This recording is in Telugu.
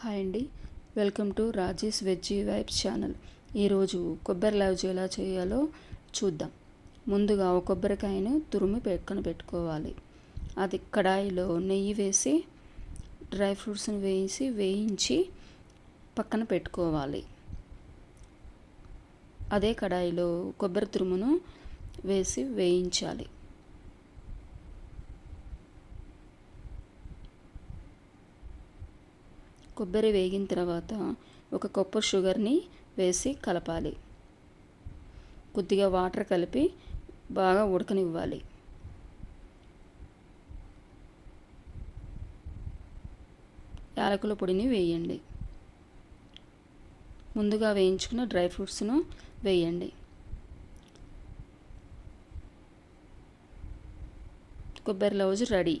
హాయ్ అండి. Welcome to Rajesh veggie vibes channel. ఈరోజు కొబ్బరి లవ్జ్ ఎలా చేయాలో చూద్దాం. ముందుగా ఒక కొబ్బరికాయను తురుము పెట్టుకొని పెట్టుకోవాలి. అది కడాయిలో నెయ్యి వేసి డ్రై ఫ్రూట్స్ని వేసి వేయించి పక్కన పెట్టుకోవాలి. అదే కడాయిలో కొబ్బరి తురుమును వేసి వేయించాలి. కొబ్బరి వేగిన తర్వాత ఒక కప్పు షుగర్ని వేసి కలపాలి. కొద్దిగా వాటర్ కలిపి బాగా ఉడకనివ్వాలి. యాలకుల పొడిని వేయండి. ముందుగా వేయించుకున్న డ్రై ఫ్రూట్స్ను వేయండి. కొబ్బరి లౌజ్ రెడీ.